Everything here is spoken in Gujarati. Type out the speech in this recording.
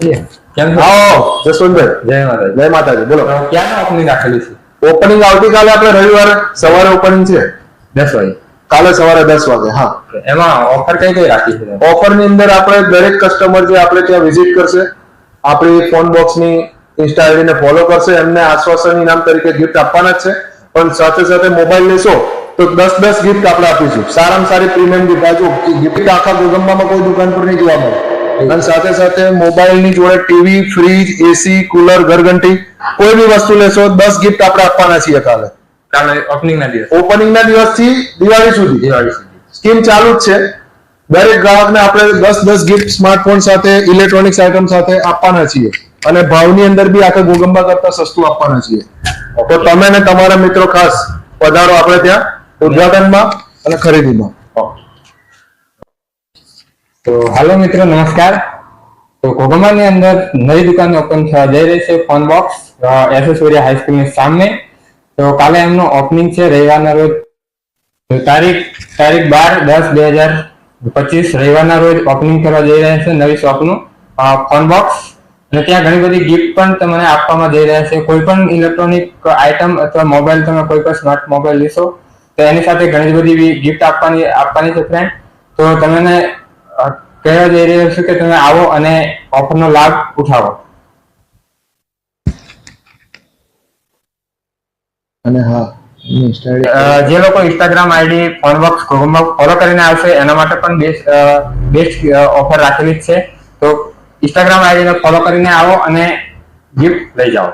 કેમ આવો જસવંતભાઈ. જય માતાજી. જય માતાજી બોલો. તો ક્યાંનો ઓપનિંગ રાખેલું છે? ઓપનિંગ આવતીકાલે આપણે રવિવારે સવારે ઓપનિંગ છે. દસ વાગે. કાલે સવારે દસ વાગે હા. એમાં ઓફર કઈ કઈ રાખી છે? ઓફરની અંદર આપણે દરેક કસ્ટમર જે આપણે ત્યાં વિઝિટ કરશે આપણી ફોન બોક્સની ઇન્સ્ટા આઈડી ને ફોલો કરશે એમને આશ્વાસન ઇનામ તરીકે ગિફ્ટ આપવાના જ છે. પણ સાથે સાથે મોબાઈલ લેશો તો દસ દસ ગિફ્ટ આપણે આપીશું. સારામાં સારી પ્રીમિયમ ગિફ્ટ આજુ ગિફ્ટ આખા ગોગંબામાં કોઈ દુકાન પર નહીં જોવા મળે. અને સાથે સાથે મોબાઈલની જોડે ટીવી ફ્રીજ એસી કુલર ઘરઘંટી કોઈ બી વસ્તુ લેશો દસ ગિફ્ટ આપણે આપવાના છીએ કાલે. કાલે ઓપનિંગ ના દિવસ. ઓપનિંગ ના દિવસથી દિવાળી સુધી. દિવાળી સુધી. સ્કીમ ચાલુ જ છે. દરેક ગ્રાહકને આપણે દસ દસ ગિફ્ટ સ્માર્ટફોન સાથે ઇલેક્ટ્રોનિક્સ આઇટમ સાથે આપવાના છીએ. અને ભાવની અંદર બી આખા ગોગંબા કરતા સસ્તું આપવાના છીએ. તો તમે ને તમારા મિત્રો ખાસ પધારો આપણે ત્યાં ઉદઘાટનમાં અને ખરીદીમાં. તો હાલો મિત્રો, નમસ્કાર. તો કોગમાની અંદર નવી દુકાન ઓપન થવા જઈ રહી છે ફોન બોક્સ એસેસોરિયા હાઈસ્કૂલની સામે. તો કાલે એમનું ઓપનિંગ છે, રવિવારના રોજ તારીખ તારીખ બાર દસ બે હજાર પચીસ, રવિવારના રોજ ઓપનિંગ કરવા જઈ રહ્યા છે નવી શોપનું ફોન બોક્સ અને ત્યાં ઘણી બધી ગિફ્ટ પણ તમને આપવામાં જઈ રહ્યા છે. કોઈ પણ ઇલેક્ટ્રોનિક આઇટમ અથવા મોબાઈલ તમે કોઈ પણ સ્માર્ટ મોબાઈલ લેશો, તો એની સાથે ઘણી બધી ગિફ્ટ આપવાની આપવાની છે ફ્રેન્ડ તો તમને કહેવા જઈ રહ્યો છું કે તમે આવો અને ઓફરનો લાભ ઉઠાવો. અને હા જે લોકો ઇન્સ્ટાગ્રામ આઈડી ફોનબોક્સ કોગોમાં ફોલો કરીને આવશે એના માટે પણ બેસ્ટ બેસ્ટ ઓફર રાખેલી જ છે. તો ઇન્સ્ટાગ્રામ આઈડીને ફોલો કરીને આવો અને ગિફ્ટ લઈ જાઓ.